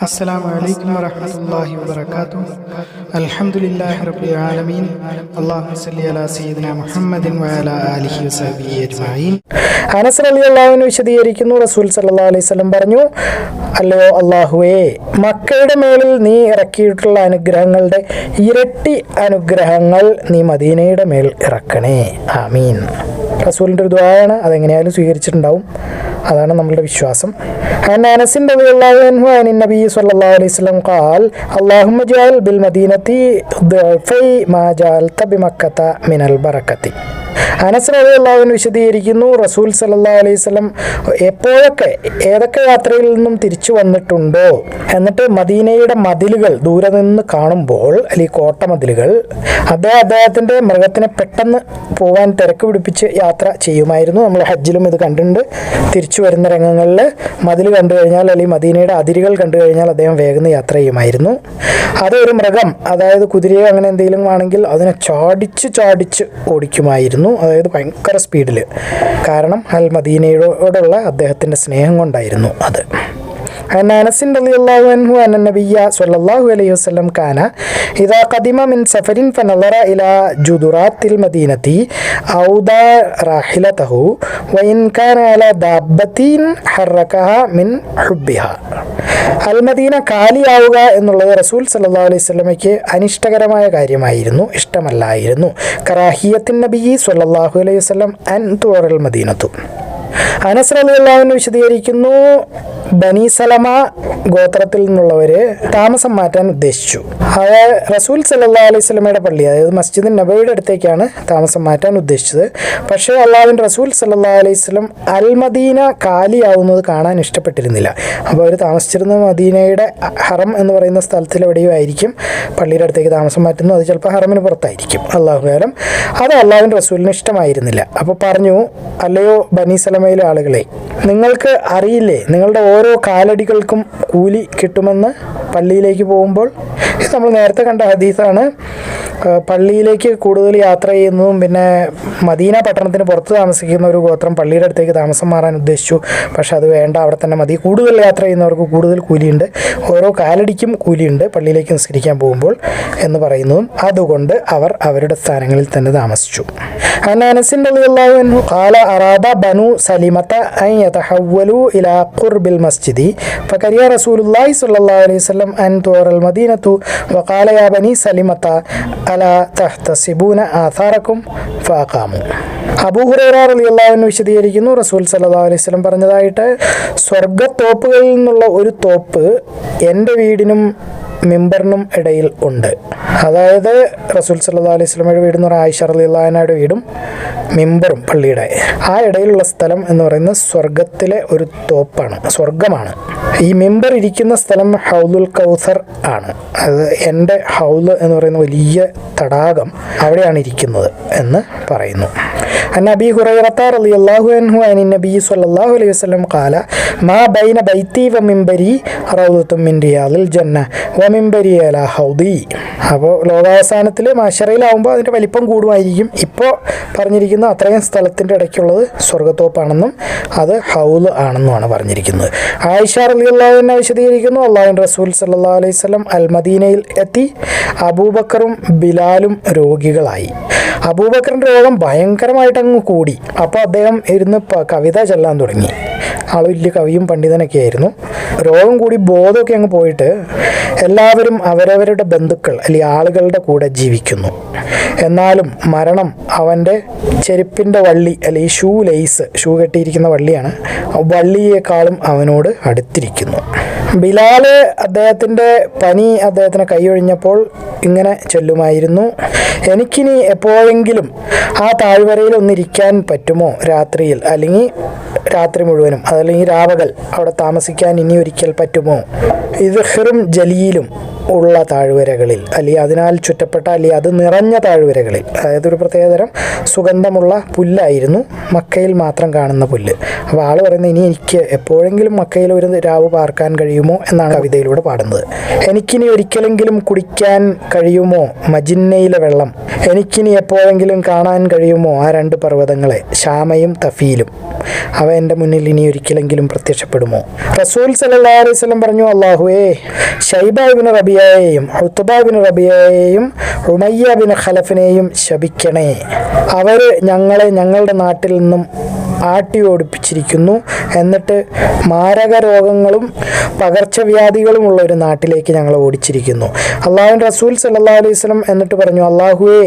السلام عليكم ورحمة الله وبركاته الحمد لله رب العالمين اللهم صل على سيدنا محمد وعلى آله وصحبه أجمعين അനസ് അലി അള്ളാഹുവിന് വിശദീകരിക്കുന്നു റസൂൽ സല്ലാ അലൈഹി സ്വലം പറഞ്ഞു അല്ലയോ അള്ളാഹുവേ മക്കയുടെ മേലിൽ നീ ഇറക്കിയിട്ടുള്ള അനുഗ്രഹങ്ങളുടെ ഇരട്ടി അനുഗ്രഹങ്ങൾ നീ മദീനയുടെ മേൽ ഇറക്കണേ ആമീൻ റസൂലിൻ്റെ ഒരു ദ്വായാണ് അതെങ്ങനെയായാലും സ്വീകരിച്ചിട്ടുണ്ടാവും അതാണ് നമ്മളുടെ വിശ്വാസം عن انس رضي الله عنه عن النبي صلى الله عليه وسلم قال اللهم اجعل بالمدينة ضعفي ما جعلت بمكة من البركة അനസ് റളിയല്ലാഹുവിന് വിശദീകരിക്കുന്നു റസൂൽ സല്ലല്ലാഹു അലൈഹി വസല്ലം എപ്പോഴൊക്കെ ഏതൊക്കെ യാത്രയിൽ നിന്നും തിരിച്ചു വന്നിട്ടുണ്ടോ എന്നിട്ട് മദീനയുടെ മതിലുകൾ ദൂരെ നിന്ന് കാണുമ്പോൾ അല്ലെങ്കിൽ കോട്ട മതിലുകൾ അദ്ദേഹം അദ്ദേഹത്തിൻ്റെ മൃഗത്തിനെ പെട്ടെന്ന് പോകാൻ തിരക്ക് പിടിപ്പിച്ച് യാത്ര ചെയ്യുമായിരുന്നു നമ്മൾ ഹജ്ജിലും ഇത് കണ്ടിട്ടുണ്ട് തിരിച്ചു വരുന്ന രംഗങ്ങളിൽ മതിൽ കണ്ടു കഴിഞ്ഞാൽ അല്ലെങ്കിൽ മദീനയുടെ അതിരുകൾ കണ്ടു കഴിഞ്ഞാൽ അദ്ദേഹം വേഗം യാത്ര ചെയ്യുമായിരുന്നു അതൊരു മൃഗം അതായത് കുതിരയോ അങ്ങനെ എന്തെങ്കിലും ആണെങ്കിൽ അതിനെ ചാടിച്ച് ചാടിച്ച് ഓടിക്കുമായിരുന്നു. അതായത് ഭയങ്കര സ്പീഡിൽ കാരണം അൽ മദീനയോടുള്ള അദ്ദേഹത്തിന്റെ സ്നേഹം കൊണ്ടായിരുന്നു അത്. عن انس رضي الله عنه ان النبي صلى الله عليه وسلم كان اذا قدم من سفر فنظر الى جدرات المدينه اودى راحلته وان كان على دابه حركها من حبها അൽമദീന കാലിയാവുക എന്നുള്ളത് റസൂൽ സല്ലാ അലൈഹി സ്വലമയ്ക്ക് അനിഷ്ടകരമായ കാര്യമായിരുന്നു ഇഷ്ടമല്ലായിരുന്നു കറാഹിയത്തിൻ നബി സല്ലാഹു അലൈഹി വസ്ലം അൻ തുറൽ മദീനത്തു അനസ് റളിയല്ലാഹുവിന് വിശദീകരിക്കുന്നു ബനി സലമ ഗോത്രത്തിൽ നിന്നുള്ളവർ താമസം മാറ്റാൻ ഉദ്ദേശിച്ചു. അത് റസൂൽ സല്ലാ അലൈഹി സ്വലമയുടെ പള്ളി അതായത് മസ്ജിദ് നബയുടെ അടുത്തേക്കാണ് താമസം മാറ്റാൻ ഉദ്ദേശിച്ചത്. പക്ഷേ അള്ളാഹുവിൻ റസൂൽ സല്ലാ അലൈഹി സ്വലം അൽ മദീന കാലിയാവുന്നത് കാണാൻ ഇഷ്ടപ്പെട്ടിരുന്നില്ല. അപ്പോൾ അവർ താമസിച്ചിരുന്ന മദീനയുടെ ഹറം എന്ന് പറയുന്ന സ്ഥലത്തിൽ എവിടെയോ ആയിരിക്കും. പള്ളിയുടെ അടുത്തേക്ക് താമസം മാറ്റുന്നു അത് ചിലപ്പോൾ ഹറമിന് പുറത്തായിരിക്കും. അള്ളാഹു കാലം അത് അള്ളാഹുവിൻ റസൂലിന് ഇഷ്ടമായിരുന്നില്ല. അപ്പോൾ പറഞ്ഞു അല്ലയോ ബനി കൂട്ടായ്മയിലെ ആളുകളെ. നിങ്ങൾക്ക് അറിയില്ലേ നിങ്ങളുടെ ഓരോ കാലടികൾക്കും കൂലി കിട്ടുമെന്ന് പള്ളിയിലേക്ക് പോകുമ്പോൾ? ഇത് നമ്മൾ നേരത്തെ കണ്ട ഹദീസാണ്. പള്ളിയിലേക്ക് കൂടുതൽ യാത്ര ചെയ്യുന്നതും പിന്നെ മദീന പട്ടണത്തിന് പുറത്ത് താമസിക്കുന്ന ഒരു ഗോത്രം പള്ളിയുടെ അടുത്തേക്ക് താമസം മാറാൻ ഉദ്ദേശിച്ചു. പക്ഷെ അത് വേണ്ട അവിടെ തന്നെ മതി. കൂടുതൽ യാത്ര ചെയ്യുന്നവർക്ക് കൂടുതൽ കൂലിയുണ്ട്. ഓരോ കാലടിക്കും കൂലിയുണ്ട് പള്ളിയിലേക്ക് നിസ്കരിക്കാൻ പോകുമ്പോൾ എന്ന് പറയുന്നതും അതുകൊണ്ട് അവർ അവരുടെ സ്ഥാനങ്ങളിൽ തന്നെ താമസിച്ചു. അനസിന്റെ കാല അറാബ ബനു സ സലിമത്ത അൻ യതഹവ്വലു ഇലാ ഖുർബിൽ മസ്ജിദി ഫകരിയ റസൂലുള്ളാഹി സ്വല്ലല്ലാഹു അലൈഹി വസല്ലം അൻ തുറൽ മദീനത്തു വഖാല യാ ബനി സലിമത്ത അലാ തഹ്തസിബൂന ആഥാറക്കും ഫാഖാമു അബൂ ഹുറൈറ റളിയല്ലാഹു അൻഹു വിശദീകരിക്കുന്നു. റസൂൽ സല്ലല്ലാഹു അലൈഹി വസല്ലം പറഞ്ഞതായിട്ട് സ്വർഗത്തോപ്പുകളിൽ നിന്നുള്ള ഒരു തോപ്പ് എന്റെ വീടിനും മെമ്പറിനും ഇടയിൽ ഉണ്ട്. അതായത് റസൂൽ സല്ലാ അലൈഹി സ്വലമയുടെ വീടെന്ന് പറഞ്ഞാൽ ആയിഷർ അലി അലിള്ളഹാനയുടെ വീടും മിമ്പറും പള്ളിയുടെ. ആ ഇടയിലുള്ള സ്ഥലം എന്ന് പറയുന്ന സ്വർഗത്തിലെ ഒരു തോപ്പാണ് സ്വർഗമാണ് ഈ മിമ്പർ ഇരിക്കുന്ന സ്ഥലം ഹൗദുൽ കൗസർ ആണ്. അത് എന്റെ ഹൗദ് എന്ന് പറയുന്ന വലിയ തടാകം അവിടെയാണ് ഇരിക്കുന്നത് എന്ന് പറയുന്നു. നബി ഹുറൈറത്ത റലി അള്ളാഹു അൻഹു അനി നബി സല്ലാഹു അലൈഹി വസ്ലം കാല മാ ബൈന ബൈത്തി വ മിംബരി റൗദത്തും മിൻ റിയാദിൽ ജന്ന വ മിംബരി അല ഹൗദി. അപ്പോൾ ലോകാവസാനത്തിൽ മാഷറയിലാവുമ്പോൾ അതിന്റെ വലിപ്പം കൂടുമായിരിക്കും. ഇപ്പോൾ പറഞ്ഞിരിക്കുന്ന അത്രയും സ്ഥലത്തിന്റെ ഇടയ്ക്കുള്ളത് സ്വർഗത്തോപ്പാണെന്നും അത് ഹൗൽ ആണെന്നുമാണ് പറഞ്ഞിരിക്കുന്നത്. ആയിഷ തന്നെ വിശദീകരിക്കുന്നു അള്ളാഹുൻ റസൂൽ സല്ലാ അലൈഹി സ്വലം അൽ മദീനയിൽ എത്തി. അബൂബക്കറും ബിലാലും രോഗികളായി. അബൂബക്കറിന്റെ രോഗം ഭയങ്കരമായിട്ട് അങ്ങ് കൂടി. അപ്പോൾ അദ്ദേഹം ഇരുന്ന് കവിത ചെല്ലാൻ തുടങ്ങി. ആൾ വലിയ കവിയും പണ്ഡിതനൊക്കെ ആയിരുന്നു. രോഗം കൂടി ബോധമൊക്കെ അങ്ങ് പോയിട്ട് എല്ലാവരും അവരവരുടെ ബന്ധുക്കൾ അല്ലെങ്കിൽ ആളുകളുടെ കൂടെ ജീവിക്കുന്നു. എന്നാലും മരണം അവന്റെ ചെരുപ്പിന്റെ വള്ളി അല്ലെങ്കിൽ ഷൂ ലേസ് ഷൂ കെട്ടിയിരിക്കുന്ന വള്ളിയാണ് വള്ളിയേക്കാളും അവനോട് അടുത്തിരിക്കുന്നു. ബിലാൽ അദ്ദേഹത്തിന്റെ പനി അദ്ദേഹത്തിന് കൈയൊഴിഞ്ഞപ്പോൾ ഇങ്ങനെ ചൊല്ലുമായിരുന്നു എനിക്കിനി എപ്പോഴെങ്കിലും ആ താഴ്വരയിൽ ഒന്നിരിക്കാൻ പറ്റുമോ രാത്രിയിൽ? അല്ലെങ്കിൽ രാത്രി മുഴുവനും അതല്ലെങ്കിൽ രാവകൽ അവിടെ താമസിക്കാൻ ഇനി ഒരിക്കൽ പറ്റുമോ? ഇത് ഹിറും ജലീലും ഉള്ള താഴ്വരകളിൽ അല്ലെങ്കിൽ അതിനാൽ ചുറ്റപ്പെട്ട അല്ലെങ്കിൽ അത് നിറഞ്ഞ താഴ്വരകളിൽ. അതായത് ഒരു പ്രത്യേകതരം സുഗന്ധമുള്ള പുല്ലായിരുന്നു മക്കയിൽ മാത്രം കാണുന്ന പുല്ല്. അപ്പോൾ ആൾ പറയുന്നത് ഇനി എനിക്ക് എപ്പോഴെങ്കിലും മക്കയിൽ ഒരു രാവ് പാർക്കാൻ കഴിയുമോ എന്നാണ് കവിതയിലൂടെ പാടുന്നത്. എനിക്കിനി ഒരിക്കലെങ്കിലും കുടിക്കാൻ കഴിയുമോ മജിന്നയിലെ വെള്ളം? എനിക്കിനി എപ്പോഴെങ്കിലും കാണാൻ കഴിയുമോ ആ രണ്ട് പർവതങ്ങളെ ഷാമയും തഫീലും? അവ എന്റെ മുന്നിൽ ഇനി ഒരിക്കലെങ്കിലും പ്രത്യക്ഷപ്പെടുമോ? റസൂൽ വസല്ലം പറഞ്ഞു അള്ളാഹുവേ ഷൈബാബിന് റബിയയെയും ഹുത്തുബാബിന് റബിയയെയും ഉമയ്യ ബിൻ ഖലഫിനെയും ശപിക്കണേ. അവർ ഞങ്ങളെ ഞങ്ങളുടെ നാട്ടിൽ നിന്നും ആട്ടി ഓടിപ്പിച്ചിരിക്കുന്നു എന്നിട്ട് മാരക രോഗങ്ങളും പകർച്ചവ്യാധികളും ഉള്ള ഒരു നാട്ടിലേക്ക് ഞങ്ങൾ ഓടിച്ചിരിക്കുന്നു. അള്ളാഹു റസൂൽ സല്ലാ അലൈഹി സ്വലം എന്നിട്ട് പറഞ്ഞു അള്ളാഹുവെ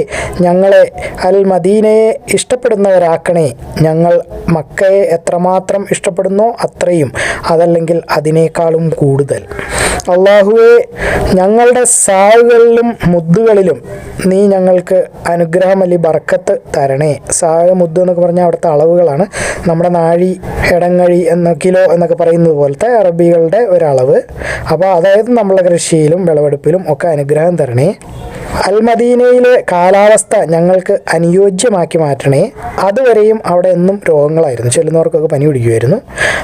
ഞങ്ങളെ അൽ മദീനയെ ഇഷ്ടപ്പെടുന്നവരാക്കണേ. ഞങ്ങൾ മക്കയെ എത്രമാത്രം ഇഷ്ടപ്പെടുന്നോ അത്രയും അതല്ലെങ്കിൽ അതിനേക്കാളും കൂടുതൽ. അള്ളാഹുവെ ഞങ്ങളുടെ സാവുകളിലും മുദ്ദുകളിലും നീ ഞങ്ങൾക്ക് അനുഗ്രഹം അല്ലി ബർക്കത്ത് തരണേ. സാഹ മുദ്ദ് എന്നൊക്കെ പറഞ്ഞാൽ അവിടുത്തെ അളവുകളാണ്. നമ്മുടെ നാഴി ഇടങ്ങഴി എന്ന കിലോ എന്നൊക്കെ പറയുന്നത് പോലത്തെ അറബികളുടെ ഒരളവ്. അപ്പോൾ അതായത് നമ്മളെ കൃഷിയിലും വിളവെടുപ്പിലും ഒക്കെ അനുഗ്രഹം തരണേ. അൽമദീനയിലെ കാലാവസ്ഥ ഞങ്ങൾക്ക് അനുയോജ്യമാക്കി മാറ്റണേ. അതുവരെയും അവിടെ എന്നും രോഗങ്ങളായിരുന്നു. ചെല്ലുന്നവർക്കൊക്കെ പനി പിടിക്കുമായിരുന്നു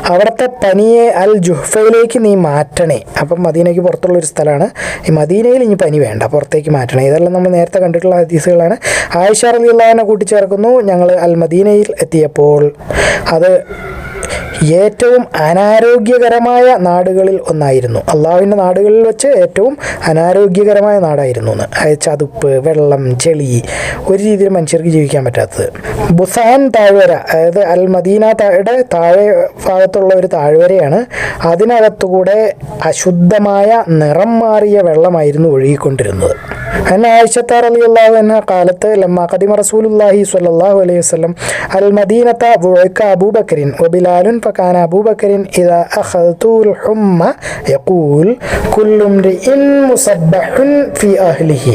അവിടുത്തെ പനിയെ അൽ ജുഹ്ഫയിലേക്ക് നീ മാറ്റണേ. അപ്പം മദീനയ്ക്ക് പുറത്തുള്ള ഒരു സ്ഥലമാണ്. ഈ മദീനയിൽ ഇനി പനി വേണ്ട. പുറത്തേക്ക് മാറ്റണേ. ഇതെല്ലാം നമ്മൾ നേരത്തെ കണ്ടിട്ടുള്ള ഹദീസുകളാണ്. ആയിഷ റളിയല്ലാഹുവിനെ കൂട്ടിച്ചേർക്കുന്നു ഞങ്ങൾ അൽ മദീനയിൽ എത്തിയപ്പോൾ. അത് ഏറ്റവും അനാരോഗ്യകരമായ നാടുകളിൽ ഒന്നായിരുന്നു. അള്ളാഹുവിന്റെ നാടുകളിൽ വെച്ച് ഏറ്റവും അനാരോഗ്യകരമായ നാടായിരുന്നു എന്ന്. ചതുപ്പ് വെള്ളം ചെളി ഒരു രീതിയിൽ മനുഷ്യർക്ക് ജീവിക്കാൻ പറ്റാത്തത്. ബുസാൻ താഴ്വര അതായത് അൽ മദീന താഴെ താഴെ ഭാഗത്തുള്ള ഒരു താഴ്വരയാണ്. അതിനകത്തുകൂടെ അശുദ്ധമായ നിറം മാറിയ വെള്ളമായിരുന്നു ഒഴുകിക്കൊണ്ടിരുന്നത്. أن عائشة رضي الله عنها قالت لما قدم رسول الله صلى الله عليه وسلم المدينة بوعك أبو بكر وبلال فكان أبو بكر إذا أخذت الحمى يقول كل امرئ مصبح في أهله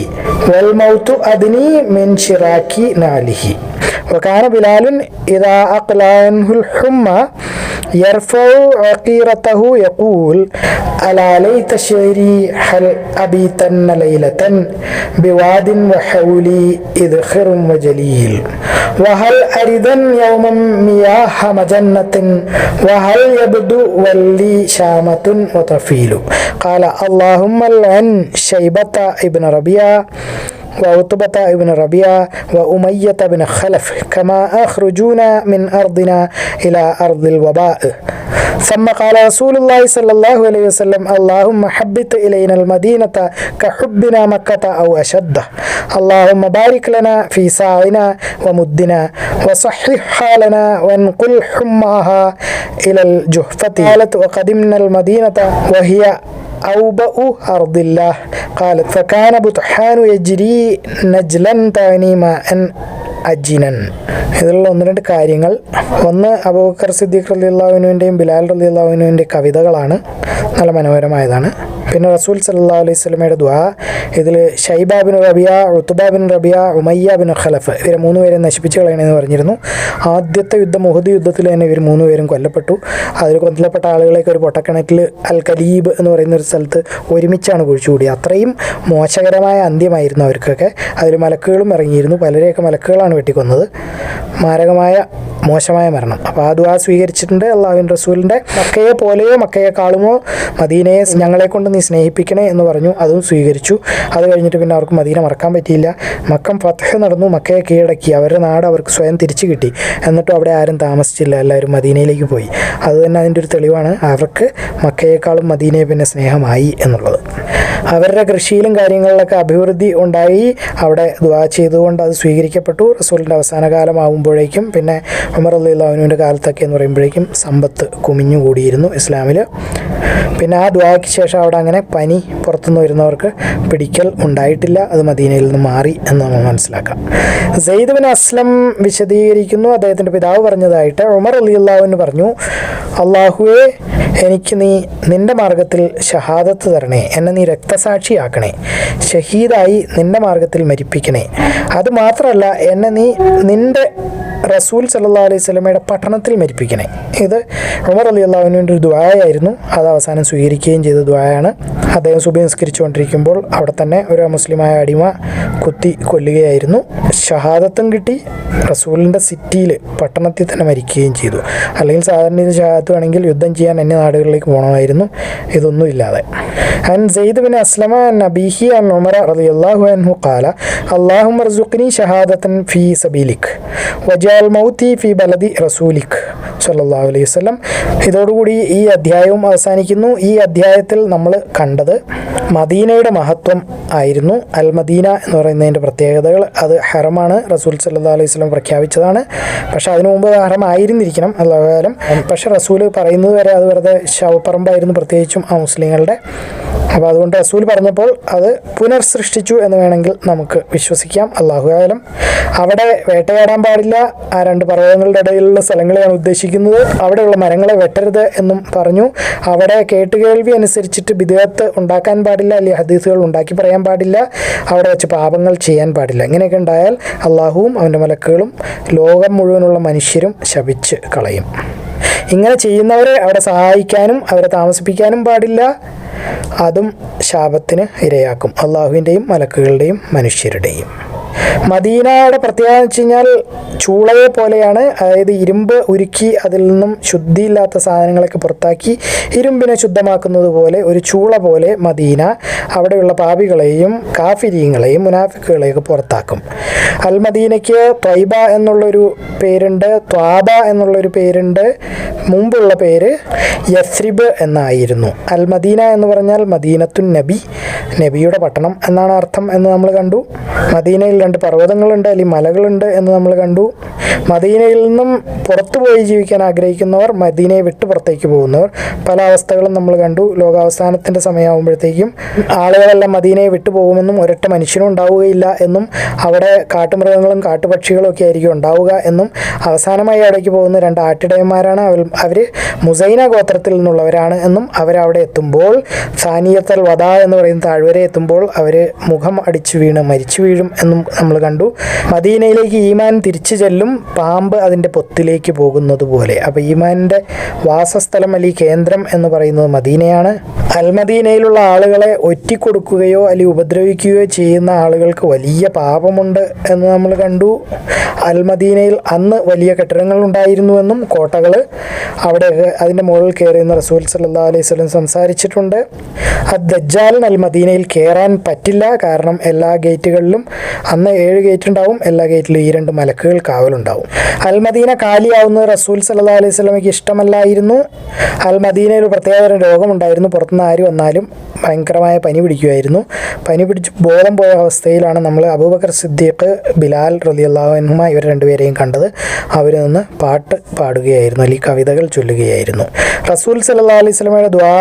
والموت أدني من شراك نعله وكان بلال إذا أقلى عنه الحمى يرفع عقيرته يقول ألا ليت شعري هل أبيتن ليلة بواد وحولي إذخر وجليل وهل أردا يوما مياه مجنة وهل يبدو ولي شامة وطفيل قال اللهم لعن شيبة ابن ربيعة وعتبة بن ربيعة وأمية بن خلف كما أخرجونا من أرضنا إلى أرض الوباء. ثم قال رسول الله صلى الله عليه وسلم اللهم حبت إلينا المدينة كحبنا مكة أو أشد. اللهم بارك لنا في ساعنا ومدنا وصحح حالنا وانقل حماها إلى الجحفة قالت وقدمنا المدينة وهي أوبأ أرض الله قالت فكان بطحان يجري نجلا تعني ماء അജിനൻ ഇതിലുള്ള ഒന്ന് രണ്ട് കാര്യങ്ങൾ ഒന്ന് അബൂബക്കർ സിദ്ദീഖ് റലിയുള്ളാവിനുവിൻ്റെയും ബിലാൽ റലിയുള്ളാവിനുവിൻ്റെ കവിതകളാണ് നല്ല മനോഹരമായതാണ് പിന്നെ റസൂൽ സല്ലാ അലൈഹി സ്വലമയുടെ ദ്വാ ഇതിൽ ഷൈബാബിൻ റബിയ ഉത്തുബാബിൻ റബിയ ഉമയ്യ ബിൻ ഖലഫ് ഇവരെ മൂന്ന് പേരെ നശിപ്പിച്ച് കളയണമെന്ന് പറഞ്ഞിരുന്നു. ആദ്യത്തെ യുദ്ധം മുഹദ് യുദ്ധത്തിൽ തന്നെ ഇവർ മൂന്ന് പേരും കൊല്ലപ്പെട്ടു. അതിൽ കൊല്ലപ്പെട്ട ആളുകളെയൊക്കെ ഒരു പൊട്ടക്കിണറ്റിൽ അൽ കലീബ് എന്ന് പറയുന്ന ഒരു സ്ഥലത്ത് ഒരുമിച്ചാണ് കുഴിച്ചുകൂടി അത്രയും മോശകരമായ അന്ത്യമായിരുന്നു അവർക്കൊക്കെ. അതിൽ മലക്കുകളും ഇറങ്ങിയിരുന്നു. പലരെയൊക്കെ മലക്കുകളാണ് വെട്ടിക്കൊന്നത്. മാരകമായ മോശമായ മരണം. അപ്പോൾ ആ ദുആ സ്വീകരിച്ചിട്ടുണ്ട് അള്ളാഹുവിൻ റസൂലിന്റെ മക്കയെ പോലെയോ മക്കയെക്കാളുമോ മദീനയെ ഞങ്ങളെ കൊണ്ട് സ്നേഹിപ്പിക്കണേ എന്ന് പറഞ്ഞു അതും സ്വീകരിച്ചു. അത് കഴിഞ്ഞിട്ട് പിന്നെ അവർക്ക് മദീന മറക്കാൻ പറ്റിയില്ല. മക്കം ഫത്തഹ നടന്നു മക്കയെ കീഴടക്കി. അവരുടെ നാട് അവർക്ക് സ്വയം തിരിച്ചു കിട്ടി. എന്നിട്ടും അവിടെ ആരും താമസിച്ചില്ല. എല്ലാവരും മദീനയിലേക്ക് പോയി. അത് തന്നെ അതിന്റെ ഒരു തെളിവാണ്. അവർക്ക് മക്കയേക്കാളും മദീനയെ പിന്നെ സ്നേഹമായി എന്നുള്ളത്. അവരുടെ കൃഷിയിലും കാര്യങ്ങളിലൊക്കെ അഭിവൃദ്ധി ഉണ്ടായി. അവിടെ ദുആ ചെയ്തുകൊണ്ട് അത് സ്വീകരിക്കപ്പെട്ടു. റസൂലിന്റെ അവസാന കാലമാകുമ്പോഴേക്കും പിന്നെ ഉമർ അള്ളാഹുവിന്റെ കാലത്തൊക്കെ എന്ന് പറയുമ്പോഴേക്കും സമ്പത്ത് കുമിഞ്ഞുകൂടിയിരുന്നു ഇസ്ലാമിൽ പിന്നെ ആ ദ്വായ്ക്ക് ശേഷം അവിടെ അങ്ങനെ പനി പുറത്തുനിന്ന് വരുന്നവർക്ക് പിടിക്കൽ ഉണ്ടായിട്ടില്ല അത് മദീനയിൽ നിന്ന് മാറി എന്ന് നമ്മൾ മനസ്സിലാക്കാം. സെയ്ദ് ബിൻ അസ്ലം വിശദീകരിക്കുന്നു. അദ്ദേഹത്തിന്റെ പിതാവ് പറഞ്ഞതായിട്ട് ഉമർ അലി അള്ളാഹുവിന് പറഞ്ഞു അള്ളാഹുവെ എനിക്ക് നീ നിന്റെ മാർഗത്തിൽ ഷഹാദത്ത് തരണേ എന്നെ നീ രക്തസാക്ഷിയാക്കണേ ഷഹീദായി നിന്റെ മാർഗത്തിൽ മരിപ്പിക്കണേ. അത് മാത്രമല്ല എന്നെ നീ നിന്റെ റസൂൽ സല്ലാ അലൈഹി സ്വലമയുടെ പട്ടണത്തിൽ മരിപ്പിക്കണേ. ഇത് ഉമർ അലി അള്ളാഹുവിന്റെ ഒരു ദ്വായായിരുന്നു അത് അവസാനം സ്വീകരിക്കുകയും ചെയ്ത ദ്വായാണ് അദ്ദേഹം സുബി നിസ്കരിച്ചുകൊണ്ടിരിക്കുമ്പോൾ അവിടെ തന്നെ ഒരു മുസ്ലിമായ അടിമ കുത്തി കൊല്ലുകയായിരുന്നു. ഷഹാദത്തും കിട്ടി. റസൂലിന്റെ സിറ്റിയിൽ പട്ടണത്തിൽ തന്നെ മരിക്കുകയും ചെയ്തു. അല്ലെങ്കിൽ സാധാരണ ഇത് ഷഹാദത്ത് വേണമെങ്കിൽ യുദ്ധം ചെയ്യാൻ അന്യ നാടുകളിലേക്ക് പോകണമായിരുന്നു. ഇതൊന്നും ഇല്ലാതെ. അൻ സെയ്ദ് ബിൻ അസ്ലമ അൻ അബീഹി അൻ ഉമർ റളിയല്ലാഹു അൻഹു ഖാല അള്ളാഹു മർസുഖ്നി ഷഹാദത്തൻ ഫീ സബീലിഖ് വജ മൗത്തി ഫി ബലദി റസൂലിഖ് സല്ലാ അലൈഹി വസ്ലം ഇതോടുകൂടി ഈ അധ്യായവും അവസാനിക്കുന്നു. ഈ അധ്യായത്തിൽ നമ്മൾ കണ്ടത് മദീനയുടെ മഹത്വം ആയിരുന്നു. അൽ മദീന എന്ന് പറയുന്നതിന്റെ പ്രത്യേകതകൾ അത് ഹറമാണ് റസൂൽ സല്ലാ അലൈഹി സ്വലം പ്രഖ്യാപിച്ചതാണ്. പക്ഷെ അതിനു മുമ്പ് ഹറമായിരുന്നിരിക്കണം അല്ലാഹുലം പക്ഷെ റസൂൽ പറയുന്നത് വരെ അത് വെറുതെ ശവപ്പറമ്പായിരുന്നു പ്രത്യേകിച്ചും ആ മുസ്ലിങ്ങളുടെ അപ്പോൾ അതുകൊണ്ട് റസൂൽ പറഞ്ഞപ്പോൾ അത് പുനർസൃഷ്ടിച്ചു എന്ന് വേണമെങ്കിൽ നമുക്ക് വിശ്വസിക്കാം. അള്ളാഹു ആയാലും അവിടെ വേട്ടയാടാൻ പാടില്ല. ആ രണ്ട് പർവതങ്ങളുടെ ഇടയിലുള്ള സ്ഥലങ്ങളെയാണ് ഉദ്ദേശിക്കുന്നത്. അവിടെയുള്ള മരങ്ങളെ വെട്ടരുത് എന്നും പറഞ്ഞു. അവിടെ കേട്ടുകേൾവി അനുസരിച്ചിട്ട് വിദേഹത്ത് ഉണ്ടാക്കാൻ പാടില്ല അല്ലെങ്കിൽ ഹദീസുകൾ ഉണ്ടാക്കി പറയാൻ പാടില്ല. അവിടെ വെച്ച് പാപങ്ങൾ ചെയ്യാൻ പാടില്ല. ഇങ്ങനെയൊക്കെ ഉണ്ടായാൽ അള്ളാഹുവും അവന്റെ മലക്കുകളും ലോകം മുഴുവനുള്ള മനുഷ്യരും ശപിച്ച് കളയും. ഇങ്ങനെ ചെയ്യുന്നവരെ അവിടെ സഹായിക്കാനും അവരെ താമസിപ്പിക്കാനും പാടില്ല. അതും ശാപത്തിന് ഇരയാക്കും. അള്ളാഹുവിന്റെയും മലക്കുകളുടെയും മനുഷ്യരുടെയും. മദീനയുടെ പ്രത്യേകത എന്ന് വെച്ച് കഴിഞ്ഞാൽ ചൂളയെ പോലെയാണ് അതായത് ഇരുമ്പ് ഉരുക്കി അതിൽ നിന്നും ശുദ്ധിയില്ലാത്ത സാധനങ്ങളൊക്കെ പുറത്താക്കി ഇരുമ്പിനെ ശുദ്ധമാക്കുന്നത് പോലെ ഒരു ചൂള പോലെ മദീന അവിടെയുള്ള പാപികളെയും കാഫിരിയങ്ങളെയും മുനാഫിക്കുകളെയൊക്കെ പുറത്താക്കും. അൽ മദീനയ്ക്ക് ത്വൈബ എന്നുള്ളൊരു പേരുണ്ട് ത്വാബ എന്നുള്ളൊരു പേരുണ്ട് മുമ്പുള്ള പേര് യസ്രിബ് എന്നായിരുന്നു. അൽ മദീന എന്ന് പറഞ്ഞാൽ മദീനത്തുൻ നബി നബിയുടെ പട്ടണം എന്നാണ് അർത്ഥം എന്ന് നമ്മൾ കണ്ടു. മദീനയിൽ രണ്ട് പർവതങ്ങളുണ്ട് അല്ലെങ്കിൽ മലകളുണ്ട് എന്ന് നമ്മൾ കണ്ടു. മദീനയിൽ നിന്നും പുറത്തു പോയി ജീവിക്കാൻ ആഗ്രഹിക്കുന്നവർ മദീനയെ വിട്ട് പുറത്തേക്ക് പോകുന്നവർ. പല അവസ്ഥകളും നമ്മൾ കണ്ടു. ലോകാവസാനത്തിന്റെ സമയമാകുമ്പോഴത്തേക്കും ആളുകളെല്ലാം മദീനയെ വിട്ടു പോകുമെന്നും ഒരൊറ്റ മനുഷ്യനും ഉണ്ടാവുകയില്ല എന്നും അവിടെ കാട്ടുമൃഗങ്ങളും കാട്ടുപക്ഷികളും ഒക്കെ ആയിരിക്കും ഉണ്ടാവുക എന്നും അവസാനമായി അവിടേക്ക് പോകുന്ന രണ്ട് ആട്ടിടയന്മാരാണ് അവർ അവർ മുസൈന ഗോത്രത്തിൽ നിന്നുള്ളവരാണ് എന്നും അവരവിടെ എത്തുമ്പോൾ സാനിയത്തൽ വധ എന്ന് പറയുന്ന താഴ്വര എത്തുമ്പോൾ അവർ മുഖം അടിച്ചു വീണ് മരിച്ചു വീഴും എന്നും നമ്മൾ കണ്ടു. മദീനയിലേക്ക് ഈമാൻ തിരിച്ചു ചെല്ലും പാമ്പ് അതിന്റെ പൊത്തിലേക്ക് പോകുന്നത് പോലെ. അപ്പോൾ ഈമാനിന്റെ വാസസ്ഥലം അല്ലെങ്കിൽ കേന്ദ്രം എന്ന് പറയുന്നത് മദീനയാണ്. അൽമദീനയിലുള്ള ആളുകളെ ഒറ്റിക്കൊടുക്കുകയോ അല്ലെങ്കിൽ ഉപദ്രവിക്കുകയോ ചെയ്യുന്ന ആളുകൾക്ക് വലിയ പാപമുണ്ട് എന്ന് നമ്മൾ കണ്ടു. അൽമദീനയിൽ അന്ന് വലിയ കെട്ടിടങ്ങൾ ഉണ്ടായിരുന്നുവെന്നും കോട്ടകൾ അവിടെ അതിന്റെ മുകളിൽ കയറിയെന്ന് റസൂൽ സല്ലാ അലൈഹി സ്വലം സംസാരിച്ചിട്ടുണ്ട്. അത് ദജ്ജാലിന് അൽമദീനയിൽ കയറാൻ പറ്റില്ല. കാരണം എല്ലാ ഗേറ്റുകളിലും അന്ന് ഏഴ് ഗേറ്റ് ഉണ്ടാവും. എല്ലാ ഗേറ്റിലും ഈ രണ്ട് മലക്കുകൾ കാവലുണ്ടാവും അൽമദീന കാലിയാവുന്നത് റസൂൽ സല്ലാ അലൈഹി സ്വലമയ്ക്ക് ഇഷ്ടമല്ലായിരുന്നു. അൽ മദീനയിൽ ഒരു പ്രത്യേകതരം രോഗമുണ്ടായിരുന്നു പുറത്തുനിന്ന് ആര് വന്നാലും ഭയങ്കരമായ പനി പിടിക്കുമായിരുന്നു പനി പിടിച്ച് ബോധം പോയ അവസ്ഥയിലാണ് നമ്മൾ അബൂബക്കർ സിദ്ദീഖ് ബിലാൽ റലിയല്ലാഹുനുമ ഇവർ രണ്ടുപേരെയും കണ്ടത്. അവർ നിന്ന് പാട്ട് പാടുകയായിരുന്നു അല്ലെങ്കിൽ കവിതകൾ ചൊല്ലുകയായിരുന്നു. റസൂൽ സല്ലാ അലൈഹി സ്വലമയുടെ ദ്വാ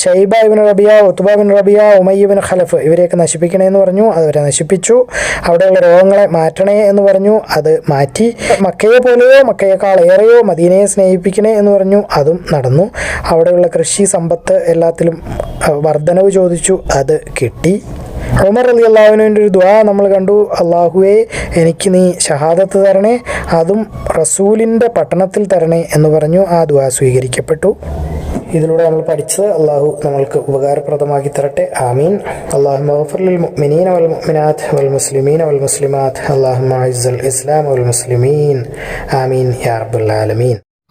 Shaiba ibn Rabia Utba bin Rabia ഉമയ്യബിൻ Khalaf ഇവരെയൊക്കെ നശിപ്പിക്കണേ എന്ന് പറഞ്ഞു. അതുവരെ നശിപ്പിച്ചു. അവിടെയുള്ള രോഗങ്ങളെ മാറ്റണേ എന്ന് പറഞ്ഞു. അത് മാറ്റി മക്കയെ പോലെയോ മക്കയേക്കാൾ ഏറെയോ മദീനയെ സ്നേഹിപ്പിക്കണേ എന്ന് പറഞ്ഞു. അതും നടന്നു. അവിടെയുള്ള കൃഷി സമ്പത്ത് എല്ലാത്തിലും വർധനവ് ചോദിച്ചു. അത് കിട്ടി. ഉമർ അലി അള്ളാഹുവിന്റെ ഒരു നമ്മൾ കണ്ടു. അള്ളാഹുവെ എനിക്ക് നീ ഷഹാദത്ത് തരണേ അതും റസൂലിന്റെ പട്ടണത്തിൽ തരണേ എന്ന് പറഞ്ഞു. ആ ദ്വാ സ്വീകരിക്കപ്പെട്ടു. ഇതിലൂടെ നമ്മൾ പഠിച്ചത് അള്ളാഹു നമ്മൾക്ക് ഉപകാരപ്രദമാക്കി തരട്ടെ. ആമീൻ. അള്ളാഹു മഗ്ഫിറിൽ മുഅ്മിനീന വൽ മുഅ്മിനാത്ത് വൽ മുസ്ലിമീന വൽ മുസ്ലിമാത്ത് അള്ളാഹു അഇസ്സൽ ഇസ്ലാം വൽ മുസ്ലിമീൻ. ആമീൻ യാ ആലമീൻ.